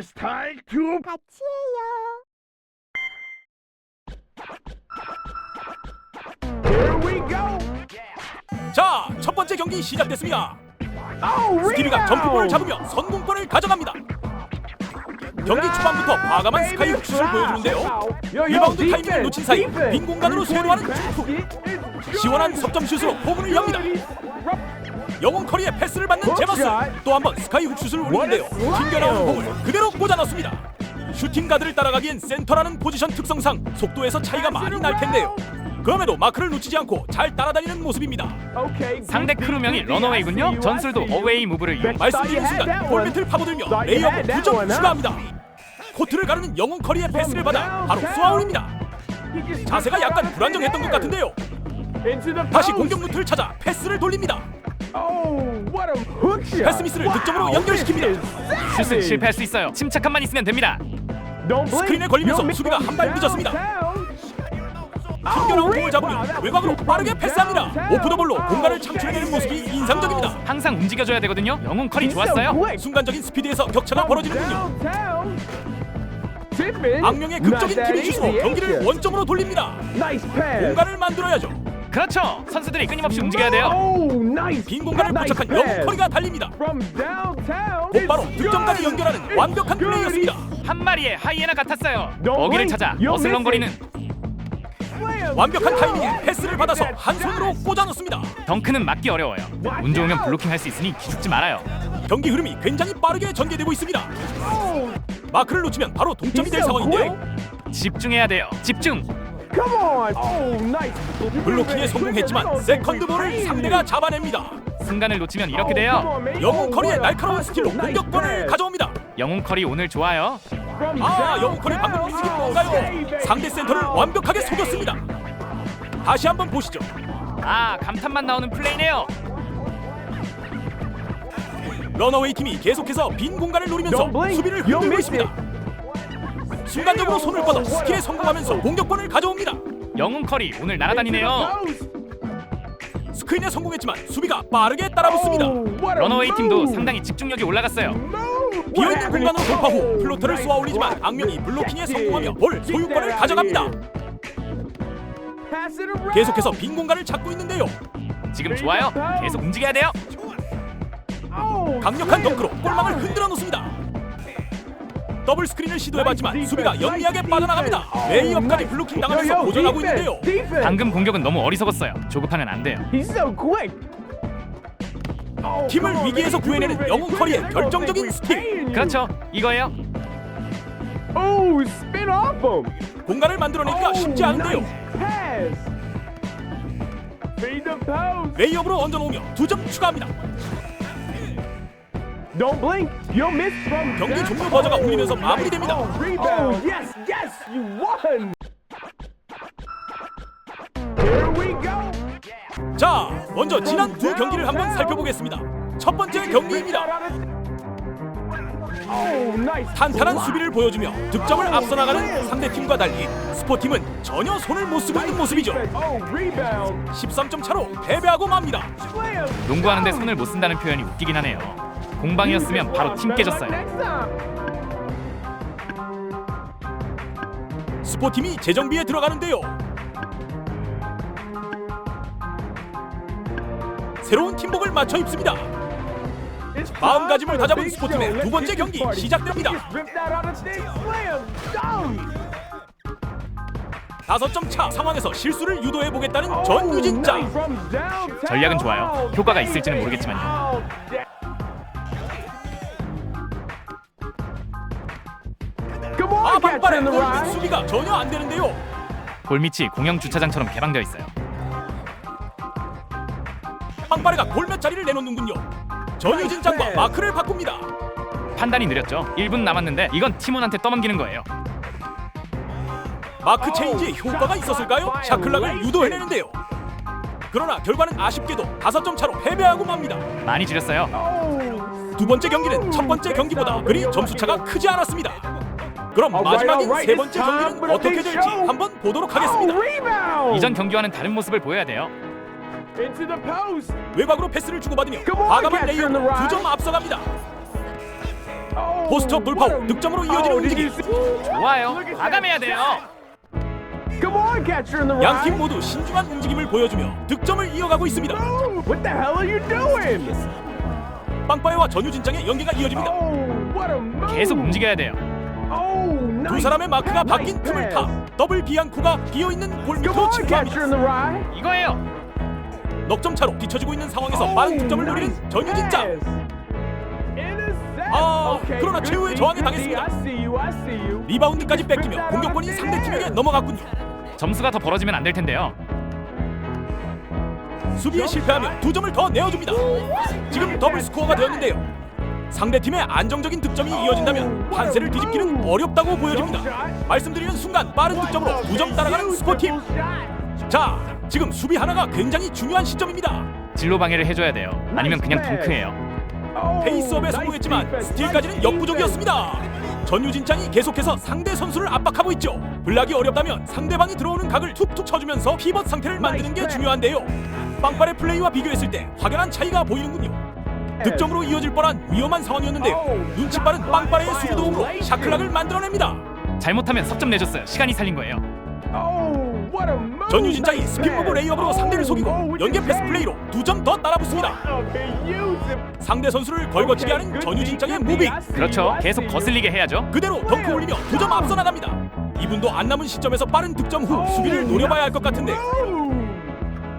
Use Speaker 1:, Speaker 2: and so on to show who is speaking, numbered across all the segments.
Speaker 1: Time to
Speaker 2: 같이 해요.
Speaker 1: here we go.
Speaker 3: 자, 첫 번째 경기 시작됐습니다.
Speaker 1: Oh,
Speaker 3: 스티비가. 점프볼을 잡으며 선공권을 가져갑니다. 경기 초반부터 과감한 스카이 슛을 보여주는데요. 리바운드 타이밍을 놓친 사이 빈 공간으로 쇄도하는 중투. 시원한 석점 슛으로 포문을 엽니다. 영웅 커리의 패스를 받는 제마스 또 한 번 스카이 훅슛을 올리는데요. 튕겨 나온 공을 그대로 꽂아 넣습니다. 슈팅 가드를 따라가기엔 센터라는 포지션 특성상 속도에서 차이가 많이 날 텐데요. 그럼에도 마크를 놓치지 않고 잘 따라다니는 모습입니다.
Speaker 4: 상대 크루명이 러너웨이군요. 전술도 어웨이 무브를 이용.
Speaker 3: 말씀드린 순간 볼매트를 파고들며 레이업을 2점 추가합니다. 코트를 가르는 영웅 커리의 패스를 받아 바로 쏘아올립니다. 자세가 약간 불안정했던 것 같은데요. 다시 공격 루트를 찾아 패스를 돌립니다. 패스 미스를 득점으로 연결시킵니다.
Speaker 4: 슛은 실패할 수 있어요. 침착함만 있으면 됩니다.
Speaker 3: 스크린에 걸리면서 수비가 한 발 늦었습니다. 튕겨나온 공을 잡으며 외곽으로 빠르게 패스합니다. 오프 더 볼로 공간을 창출해내는 모습이 인상적입니다.
Speaker 4: 항상 움직여줘야 되거든요. 영웅 컬이 좋았어요.
Speaker 3: 순간적인 스피드에서 격차가 벌어지는군요. 악명의 극적인 티비슛으로 경기를 원점으로 돌립니다. 공간을 만들어야죠.
Speaker 4: 그렇죠. 선수들이 끊임없이 움직여야 돼요.
Speaker 3: 빈 공간을 포착한 영웅 커리가 달립니다. 곧바로 득점까지 연결하는 완벽한 플레이였습니다.
Speaker 4: 한 마리의 하이에나 같았어요. 먹이를 찾아 어슬렁거리는
Speaker 3: 완벽한 타이밍에 패스를 받아서 한 손으로 꽂아 넣습니다.
Speaker 4: 덩크는 맞기 어려워요. 운 좋으면 블로킹 할 수 있으니 기죽지 말아요.
Speaker 3: 경기 흐름이 굉장히 빠르게 전개되고 있습니다. 마크를 놓치면 바로 동점이 될 상황인데요.
Speaker 4: 집중해야 돼요. 집중.
Speaker 3: 블로킹에 성공했지만 세컨드 볼을 상대가 잡아냅니다.
Speaker 4: 순간을 놓치면 이렇게 돼요.
Speaker 3: 영웅 커리의 날카로운 스틸로 공격권을 가져옵니다.
Speaker 4: 영웅 컬이 오늘 좋아요.
Speaker 3: 아, 영웅 커리 방금 움직임 뭔가요? 상대 센터를 완벽하게 속였습니다. 다시 한번 보시죠.
Speaker 4: 아 감탄만 나오는 플레이네요.
Speaker 3: 러너웨이 팀이 계속해서 빈 공간을 노리면서 수비를 흔들고 있습니다. 순간적으로 손을 뻗어 스킬에 성공하면서 공격권을 가져옵니다.
Speaker 4: 영웅 컬이 오늘 날아다니네요.
Speaker 3: 스크린에 성공했지만 수비가 빠르게 따라붙습니다.
Speaker 4: 러너웨이 팀도 상당히 집중력이 올라갔어요.
Speaker 3: 비어있는 공간으로 돌파 후 플로터를 쏘아 올리지만 악명이 블로킹에 성공하며 볼 소유권을 가져갑니다. 계속해서 빈 공간을 찾고 있는데요.
Speaker 4: 지금 좋아요. 계속 움직여야 돼요.
Speaker 3: 강력한 덩크로 골망을 흔들어 놓습니다. 더블 스크린을 시도해봤지만 수비가 영리하게 빠져나갑니다. 레이업까지 블로킹 당하면서 고전하고 있는데요.
Speaker 4: 방금 공격은 너무 어리석었어요. 조급하면 안 돼요.
Speaker 1: Quick.
Speaker 3: 팀을 위기에서 구해내는 영웅 커리의 결정적인 스틸.
Speaker 4: 그렇죠. 이거예요.
Speaker 1: Oh, spin off him.
Speaker 3: 공간을 만들어내기가 쉽지 않은데요.
Speaker 1: Pass. Feed the post.
Speaker 3: 레이업으로 얹어놓으며 두 점 추가합니다.
Speaker 1: Don't blink. You'll miss from
Speaker 3: 경기 종료 버저가 울리면서
Speaker 1: Oh,
Speaker 3: 마무리됩니다.
Speaker 1: Oh, rebound. yes, yes, you won. Here we go.
Speaker 3: 자, 먼저 지난 두 경기를 한번 살펴보겠습니다. 첫 번째 경기입니다.
Speaker 1: Oh, nice.
Speaker 3: 탄탄한 수비를 보여주며 득점을 앞서 나가는 상대 팀과 달리 스포팀은 전혀 손을 못 쓰고 있는 모습이죠.
Speaker 1: Oh, rebound.
Speaker 3: 13점 차로 패배하고 맙니다.
Speaker 4: 농구하는데 손을 못 쓴다는 표현이 웃기긴 하네요. 공방이었으면 바로 팀 깨졌어요.
Speaker 3: 스포팀이 재정비에 들어가는데요. 새로운 팀복을 맞춰 입습니다. 마음가짐을 다잡은 스포팀의. 두 번째 경기. 시작됩니다. 다섯 점 차 상황에서 실수를 유도해 보겠다는
Speaker 1: downtown.
Speaker 4: 전략은 좋아요. 효과가 있을지는 모르겠지만요.
Speaker 1: Ride.
Speaker 3: 수비가 전혀 안 되는데요.
Speaker 4: 골밑이 공영 주차장처럼 개방되어 있어요.
Speaker 3: 빵빠레가 골몇 자리를 내놓는군요. 전유진짱과 마크를 바꿉니다.
Speaker 4: 판단이 느렸죠. 1분 남았는데 이건 팀원한테 떠넘기는 거예요.
Speaker 3: 마크 체인지의 효과가 있었을까요? 샤클락을 유도해내는데요. 그러나 결과는 아쉽게도 다섯 점 차로 패배하고 맙니다.
Speaker 4: 많이 줄였어요.
Speaker 3: 두 번째 경기는 첫 번째 경기보다 그리 점수 차가 크지 않았습니다. 그럼 마지막인 세 번째 경기는 어떻게 될지 한번 보도록 하겠습니다.
Speaker 1: Oh.
Speaker 4: 이전 경기와는 다른 모습을 보여야 돼요.
Speaker 3: 외곽으로 패스를 주고받으며 과감한
Speaker 1: right.
Speaker 3: 두점 앞서갑니다. 포스트업 돌파로 득점으로 이어지는
Speaker 1: Oh,
Speaker 3: 움직임.
Speaker 4: 좋아요. 과감해야 돼요.
Speaker 3: 양 팀. 모두 신중한 움직임을 보여주며 득점을 이어가고 있습니다. 빵빠레와 전유진짱의 연계가 이어집니다.
Speaker 1: Oh.
Speaker 4: 계속 움직여야 돼요.
Speaker 1: Oh,
Speaker 3: 두
Speaker 1: nice
Speaker 3: 사람의 마크가 바뀐 틈을. 타 더블 비앙코가 비어있는 골밑으로 침투합니다.
Speaker 4: 이거예요.
Speaker 3: 넉점 차로 뒤처지고 있는 상황에서
Speaker 1: Oh,
Speaker 3: 빠른 득점을
Speaker 1: nice
Speaker 3: 노리는 전유진짱.
Speaker 1: pass. Intercept.
Speaker 3: 아, 그러나 최후의 저항에. 당했습니다. 리바운드까지 뺏기며 공격권이 상대팀에게 넘어갔군요.
Speaker 4: 점수가 더 벌어지면 안 될 텐데요.
Speaker 3: 수비에 실패하며 두 점을 더 내어줍니다. 지금 더블 스코어가 되었는데요. 상대팀의 안정적인 득점이 이어진다면 판세를 뒤집기는 어렵다고 보여집니다. 말씀드리는 순간 빠른 득점으로 두점 따라가는 스코팀. 자, 지금 수비 하나가 굉장히 중요한 시점입니다.
Speaker 4: 진로 방해를 해줘야 돼요. 아니면 그냥 덩크예요.
Speaker 3: 페이스업에 성공했지만 스틸까지는 역부족이었습니다. 전유진 짱이 계속해서 상대 선수를 압박하고 있죠. 블락이 어렵다면 상대방이 들어오는 각을 툭툭 쳐주면서 피벗 상태를 만드는 게 중요한데요. 빵빠레 플레이와 비교했을 때 확연한 차이가 보이는군요. 득점으로 이어질 뻔한 위험한 상황이었는데요. 눈치 빠른 빵빠레의 수비 도움으로 샤클락을 만들어냅니다.
Speaker 4: 잘못하면 석점 내줬어요. 시간이 살린 거예요.
Speaker 1: Oh.
Speaker 3: 전유진짱이
Speaker 1: Nice
Speaker 3: 스피드보
Speaker 1: pass.
Speaker 3: 레이업으로 상대를
Speaker 1: Oh,
Speaker 3: 속이고 연계 패스. 플레이로 두 점 더 따라붙습니다. 상대 선수를 걸거치게 하는
Speaker 1: good D.
Speaker 3: 무빙.
Speaker 4: 그렇죠. 계속. 거슬리게 해야죠.
Speaker 3: 그대로 덩크 올리며 두 점 앞서 나갑니다. 이분도 안 남은 시점에서 빠른 득점 후 수비를 노려봐야 할 것 같은데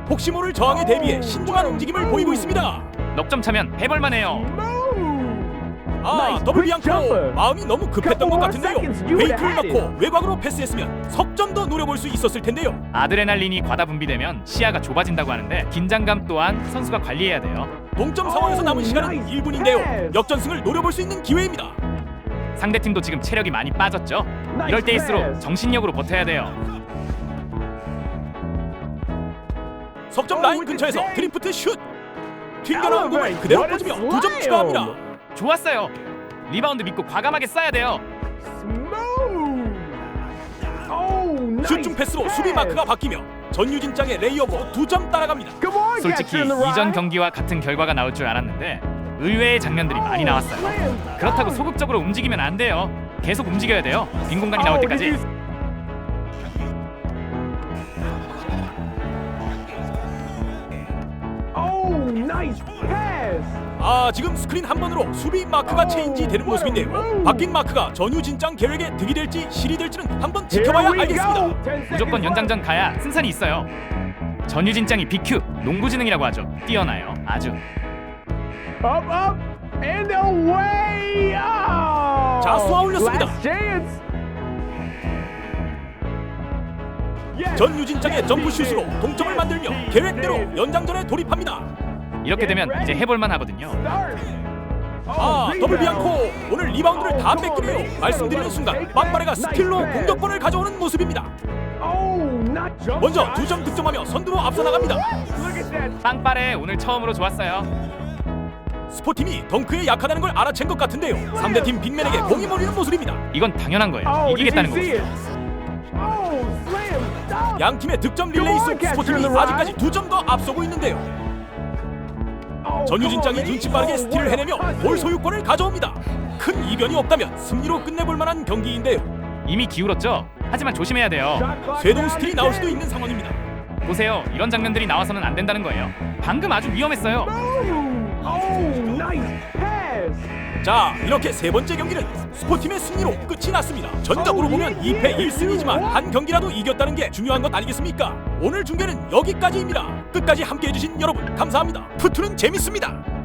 Speaker 3: 혹시 모를 저항에 대비해 신중한 움직임을 보이고 있습니다.
Speaker 4: 넉점 차면 해볼만 해요.
Speaker 3: 아 더블 비앙코 마음이 너무 급했던 것 같은데요. 페이크를 넣고 외곽으로 패스했으면 석점도 노려볼 수 있었을 텐데요.
Speaker 4: 아드레날린이 과다 분비되면 시야가 좁아진다고 하는데 긴장감 또한 선수가 관리해야 돼요.
Speaker 3: 동점 상황에서 남은 시간은 1분인데요. 역전승을 노려볼 수 있는 기회입니다.
Speaker 4: 상대팀도 지금 체력이 많이 빠졌죠. 이럴 때일수록 정신력으로 버텨야 돼요.
Speaker 3: 석점 라인 근처에서 드리프트 슛. 튕겨나온 공을 그대로 꽂으며 두점 추가합니다.
Speaker 4: 좋았어요. 리바운드 믿고 과감하게 쏴야 돼요.
Speaker 3: 슛중 패스로 수비 마크가 바뀌며 전유진 짱의 레이업으로 두점 따라갑니다.
Speaker 4: 솔직히 이전 경기와 같은 결과가 나올 줄 알았는데 의외의 장면들이 많이 나왔어요. 그렇다고 소극적으로 움직이면 안 돼요. 계속 움직여야 돼요. 빈 공간이 나올 때까지.
Speaker 3: 아 지금 스크린 한 번으로 수비 마크가 체인지 되는 모습인데요. 바뀐 마크가 전유진짱 계획에 득이 될지 실이 될지는 한번 지켜봐야 알겠습니다.
Speaker 4: 무조건 연장전 가야 승산이 있어요. 전유진짱이 BQ 농구지능이라고 하죠. 뛰어나요. 아주.
Speaker 1: Up, up, and away. Oh.
Speaker 3: 자, 쏘아 올렸습니다.
Speaker 1: Last chance. Yes.
Speaker 3: 전유진짱의 점프슛으로 동점을 만들며 계획대로 연장전에 돌입합니다.
Speaker 4: 이렇게 되면 이제 해볼만 하거든요.
Speaker 3: 아
Speaker 1: Oh,
Speaker 3: 더블. 비앙코 오늘 리바운드를 다 뺏기네요. 말씀드리는 순간 빵빠레가 스틸로 공격권을 가져오는 모습입니다.
Speaker 1: Oh,
Speaker 3: 먼저. 두 점 득점하며 선두로 앞서 나갑니다.
Speaker 4: 빵빠레 오늘 처음으로 좋았어요.
Speaker 3: 스포팀이 덩크에 약하다는 걸 알아챈 것 같은데요. 상대팀 빅맨에게 공이 몰리는 모습입니다.
Speaker 4: 이건 당연한 거예요.
Speaker 1: Oh,
Speaker 4: 이기겠다는 거죠.
Speaker 1: Oh.
Speaker 3: 양 팀의 득점 릴레이 속 스포팀이 아직까지 두 점 더 앞서고 있는데요. 전유진 짱이
Speaker 1: come on,
Speaker 3: 눈치 빠르게
Speaker 1: oh,
Speaker 3: 스틸을
Speaker 1: a
Speaker 3: 해내며. 볼 소유권을 가져옵니다. 큰 이변이 없다면 승리로 끝내볼 만한 경기인데요.
Speaker 4: 이미 기울었죠. 하지만 조심해야 돼요.
Speaker 3: 쇄동 스틸이 나올 수도
Speaker 1: 10.
Speaker 3: 있는 상황입니다.
Speaker 4: 보세요. 이런 장면들이 나와서는 안 된다는 거예요. 방금 아주 위험했어요.
Speaker 3: 자 이렇게 세 번째 경기는 스포팀의 승리로 끝이 났습니다 전적으로 보면 2패 1승이지만 한 경기라도 이겼다는 게 중요한 것 아니겠습니까 오늘 중계는 여기까지입니다 끝까지 함께해 주신 여러분 감사합니다. 푸투는 재밌습니다